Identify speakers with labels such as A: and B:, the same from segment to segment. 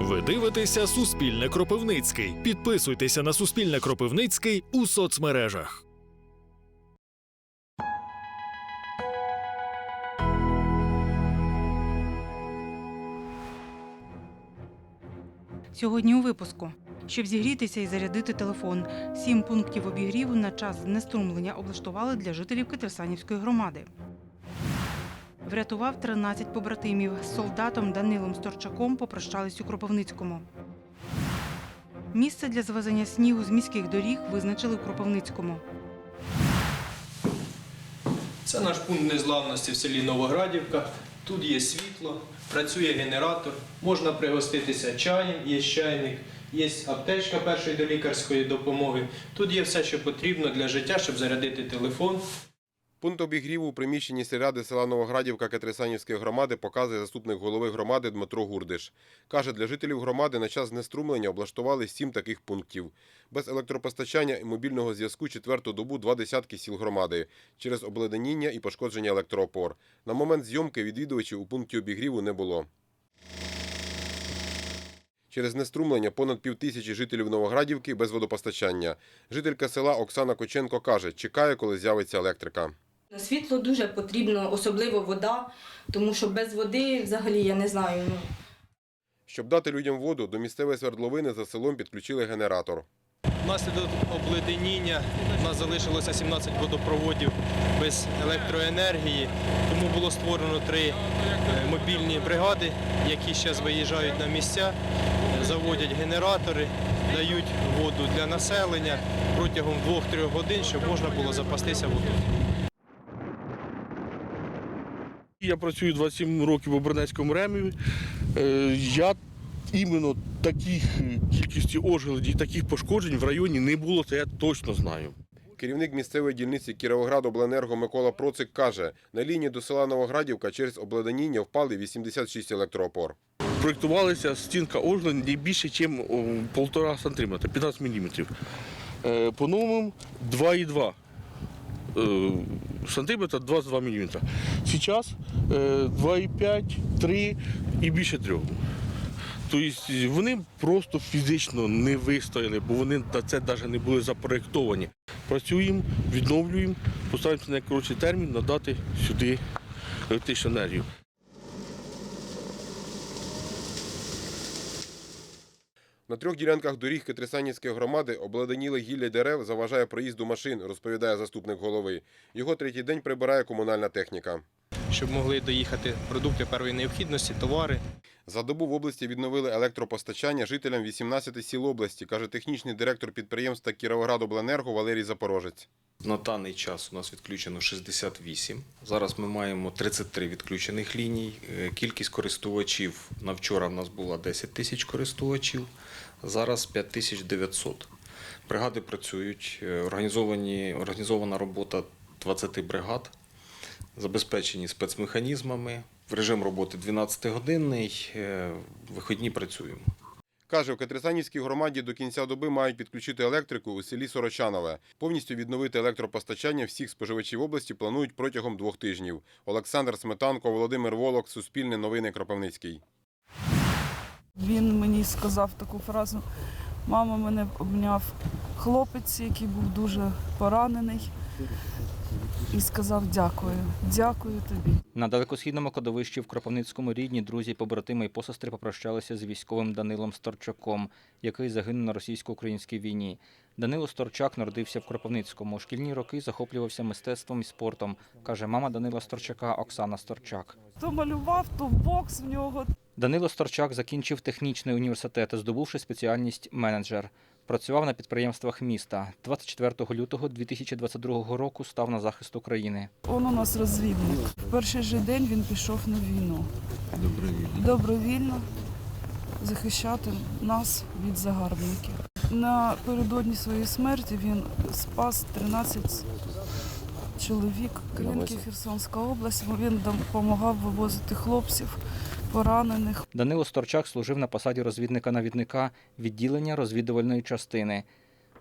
A: Ви дивитеся Суспільне Кропивницький. Підписуйтеся на Суспільне Кропивницький у соцмережах.
B: Сьогодні у випуску. Щоб зігрітися і зарядити телефон, сім пунктів обігріву на час знеструмлення облаштували для жителів Катерсанівської громади. Врятував 13 побратимів. З солдатом Данилом Сторчаком попрощались у Кропивницькому. Місце для звезення снігу з міських доріг визначили в Кропивницькому.
C: Це наш пункт незламності в селі Новоградівка. Тут є світло, працює генератор, можна пригоститися чаєм, є чайник, є аптечка першої долікарської допомоги. Тут є все, що потрібно для життя, щоб зарядити телефон.
D: Пункт обігріву у приміщенні сільради села Новоградівка Катрисанівської громади показує заступник голови громади Дмитро Гурдиш. Каже, для жителів громади на час знеструмлення облаштували сім таких пунктів. Без електропостачання і мобільного зв'язку четверту добу два десятки сіл громади через обледеніння і пошкодження електроопор. На момент зйомки відвідувачів у пункті обігріву не було. Через неструмлення понад півтисячі жителів Новоградівки без водопостачання. Жителька села Оксана Коченко каже, чекає, коли з'явиться електрика.
E: Світло дуже потрібно, особливо вода, тому що без води взагалі я не знаю. Ну,
D: Щоб дати людям воду, до місцевої свердловини за селом підключили генератор.
C: Внаслідок обледеніння у нас залишилося 17 водопроводів без електроенергії, тому було створено три е, мобільні бригади, які зараз виїжджають на місця, заводять генератори, дають воду для населення протягом 2-3 годин, щоб можна було запастися водою.
F: Я працюю 27 років в Обернецькому реміві. Е, Я іменно таких е, кількості ожеледів, таких пошкоджень в районі не було, це я точно знаю.
D: Керівник місцевої дільниці Кіровоградобленерго Микола Процик каже, на лінії до села Новоградівка через обледеніння впали 86 електроопор.
F: Проєктувалася стінка ожеледь не більше, ніж 1,5 см, 15 мм. Е, По новому 2,2 е, сантиметра 22 мм. Зараз е, 2,5, 3 і більше 3. Тобто вони просто фізично не вистояли, бо вони на це навіть не були запроєктовані. Працюємо, відновлюємо, постараємося на найкоротший термін надати сюди електричну енергію.
D: На трьох ділянках доріг Катрисанівської громади обледеніли гілля дерев заважає проїзду машин, розповідає заступник голови. Його третій день прибирає комунальна техніка.
C: щоб могли доїхати продукти першої необхідності, товари.
D: За добу в області відновили електропостачання жителям 18 сіл області, каже технічний директор підприємства Кіровоградобленерго Валерій Запорожець.
G: На даний час у нас відключено 68. Зараз ми маємо 33 відключених ліній. Е, Кількість користувачів на вчора в нас була 10 тисяч користувачів, зараз 5900. Бригади працюють, е, організовані, організована робота 20 бригад, забезпечені спецмеханізмами. Режим роботи 12-годинний, е, вихідні працюємо.
D: Каже, в Катрисанівській громаді до кінця доби мають підключити електрику у селі Сорочанове. Повністю відновити електропостачання всіх споживачів області планують протягом двох тижнів. Олександр Сметанко, Володимир Волок, Суспільне новини Кропивницький.
H: Він мені сказав таку фразу: мама мене обняв хлопець, який був дуже поранений, і сказав дякую, дякую тобі.
I: На далекосхідному кладовищі в Кропивницькому рідні, друзі, побратими і посестри попрощалися з військовим Данилом Сторчаком, який загинув на російсько-українській війні. Данило Сторчак народився в Кропивницькому. У шкільні роки захоплювався мистецтвом і спортом, каже мама Данила Сторчака Оксана Сторчак.
H: То малював, то бокс в нього.
I: Данило Сторчак закінчив технічний університет, здобувши спеціальність менеджер. Працював на підприємствах міста. 24 лютого 2022 року став на захист України.
H: Он у нас розвідник. В перший же день він пішов на війну. Добровільно. Добровільно захищати нас від загарбників. Напередодні своєї смерті він спас 13 чоловік. Кринки Херсонська область. Він допомагав вивозити хлопців, поранених.
I: Данило Сторчак служив на посаді розвідника-навідника відділення розвідувальної частини.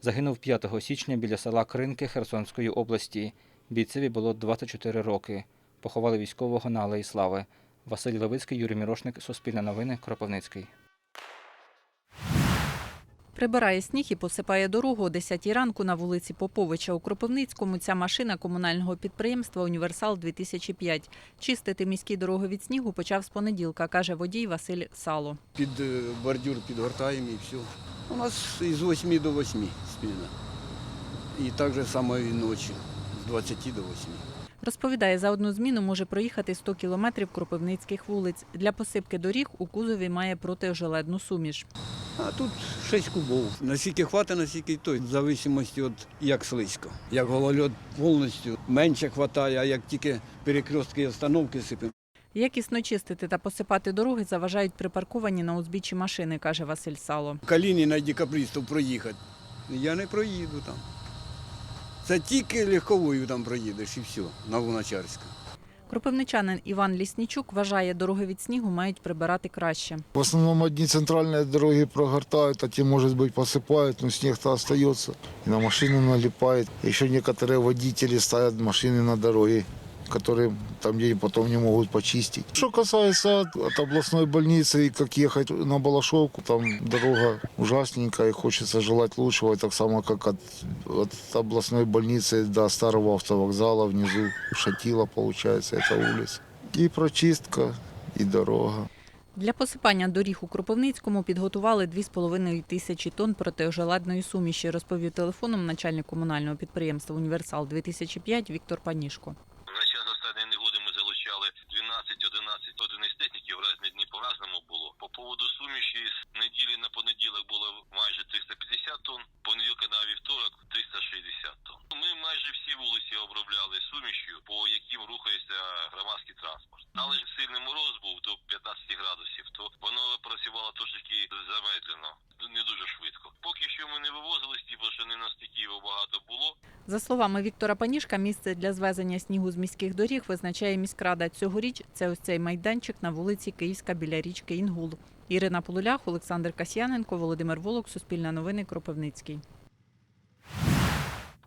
I: Загинув 5 січня біля села Кринки Херсонської області. Бійцеві було 24 роки. Поховали військового на Алеї Слави. Василь Левицький, Юрій Мірошник, Суспільне новини, Кропивницький.
J: Прибирає сніг і посипає дорогу о 10 ранку на вулиці Поповича у Кропивницькому. Ця машина комунального підприємства Універсал 2005 Чистити міські дороги від снігу почав з понеділка, каже водій Василь Сало.
K: Під е, бордюр підгортаємо і все. У нас із 8 до 8 спільно. І так же само і ночі, з 20 до 8.
J: Розповідає, за одну зміну може проїхати 100 кілометрів кропивницьких вулиць. Для посипки доріг у кузові має протиожеледну суміш.
K: А тут 6 кубов. Наскільки хватить, наскільки той. В зависимості від як слизько. Як голольот повністю менше хватає, а як тільки перекрестки і остановки сипемо.
J: Якісно чистити та посипати дороги заважають припарковані на узбіччі машини, каже Василь Сало.
K: Каліні на декабристів проїхати. Я не проїду там. Це тільки легковою там проїдеш і все, на Луначарську.
J: Кропивничанин Іван Ліснічук вважає, дороги від снігу мають прибирати краще.
L: В основном одни центральные дороги прогортают, а те, может быть, посыпают, но снег-то остается. И на машину налипает. Еще некоторые водители ставят машины на дороге, которые там где потом не могут почистить. Что касается от, от областной больницы и как ехать на Балашовку, там дорога ужасненькая и хочется желать лучшего, так само как от, от областной больницы до старого автовокзала внизу Шатила, получается, эта улица. И прочистка, и дорога.
J: Для посипання доріг у Кропивницькому підготували 2,5 тисячі тонн протиожеледної суміші, розповів телефоном начальник комунального підприємства Універсал 2005 Віктор Панішко.
M: Поводу суміші з неділі на понеділок було майже 350 тонн, понеділка на вівторок 360 тонн. Ми майже всі вулиці обробляли сумішю, по яким рухається громадський транспорт. Але ж сильний мороз був до 15 градусів, то воно працювало трошки замедлено, не дуже швидко. Поки що ми не вивозили стіпо, що не настільки його багато було.
J: За словами Віктора Панішка, місце для звезення снігу з міських доріг визначає міськрада. Цьогоріч це ось цей майданчик на вулиці Київська біля річки Інгул. Ірина Полулях, Олександр Касьяненко, Володимир Волок, Суспільне новини, Кропивницький.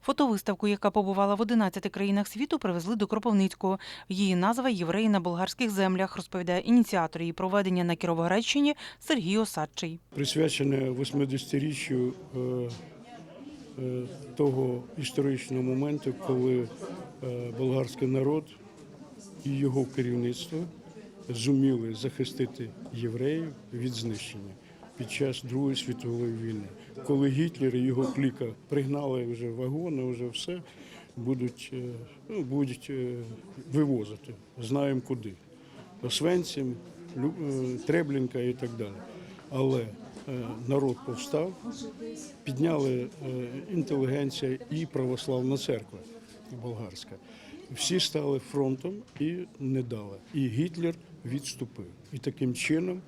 B: Фотовиставку, яка побувала в 11 країнах світу, привезли до Кропивницького. Її назва Євреї на болгарських землях, розповідає ініціатор її проведення на Кіровоградщині Сергій Осадчий.
N: присвячене 80-річчю е, е, того історичного моменту, коли е, болгарський народ і його керівництво зуміли захистити євреїв від знищення під час Другої світової війни. Коли Гітлер і його кліка пригнали вже вагони, вже все будуть, е, ну, будуть е, вивозити. Знаємо куди. Е, Треблінка і так далі. Але е, народ повстав, підняли е, інтелігенція і православна церква болгарська. Всі стали фронтом і не дали. І Гітлер відступив. І таким чином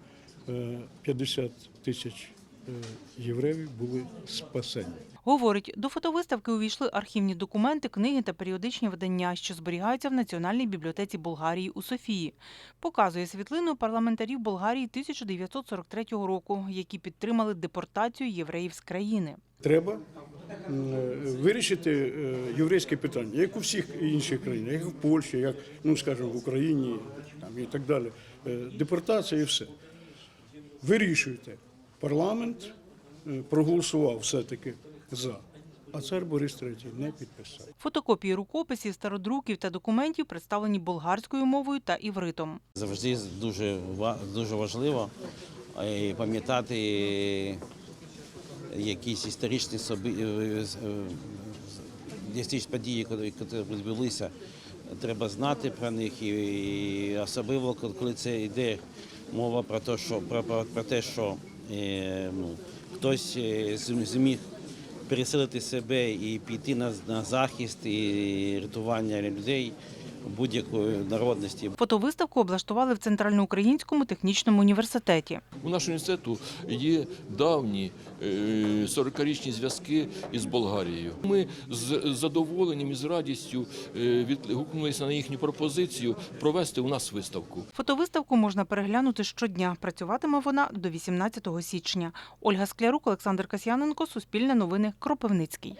N: е, 50 тисяч е, євреїв були спасені.
B: Говорить, до фотовиставки увійшли архівні документи, книги та періодичні видання, що зберігаються в Національній бібліотеці Болгарії у Софії. Показує світлину парламентарів Болгарії 1943 року, які підтримали депортацію євреїв з країни.
N: Треба е, вирішити е, єврейське питання, як у всіх інших країнах, як в Польщі, як ну скажімо, в Україні там, і так далі. Е, Депортація і все. Вирішуйте. Парламент е, проголосував все-таки за, а цар Борис III не підписав.
B: Фотокопії рукописів, стародруків та документів представлені болгарською мовою та івритом.
O: Завжди дуже ва- дуже важливо е, пам'ятати якісь історичні соби, е, з- історичні події, які відбулися. Треба знати про них і особливо, коли- це йде мова про те, що про, про, про те, що ну, хтось е, зміг переселити себе і піти на захист і рятування людей будь-якої народності.
B: Фотовиставку облаштували в Центральноукраїнському технічному університеті.
P: У нашого університету є давні е, 40-річні зв'язки із Болгарією. Ми з задоволенням і з радістю е, відгукнулися на їхню пропозицію провести у нас виставку.
B: Фотовиставку можна переглянути щодня. Працюватиме вона до 18 січня. Ольга Склярук, Олександр Касьяненко, Суспільне новини, Кропивницький.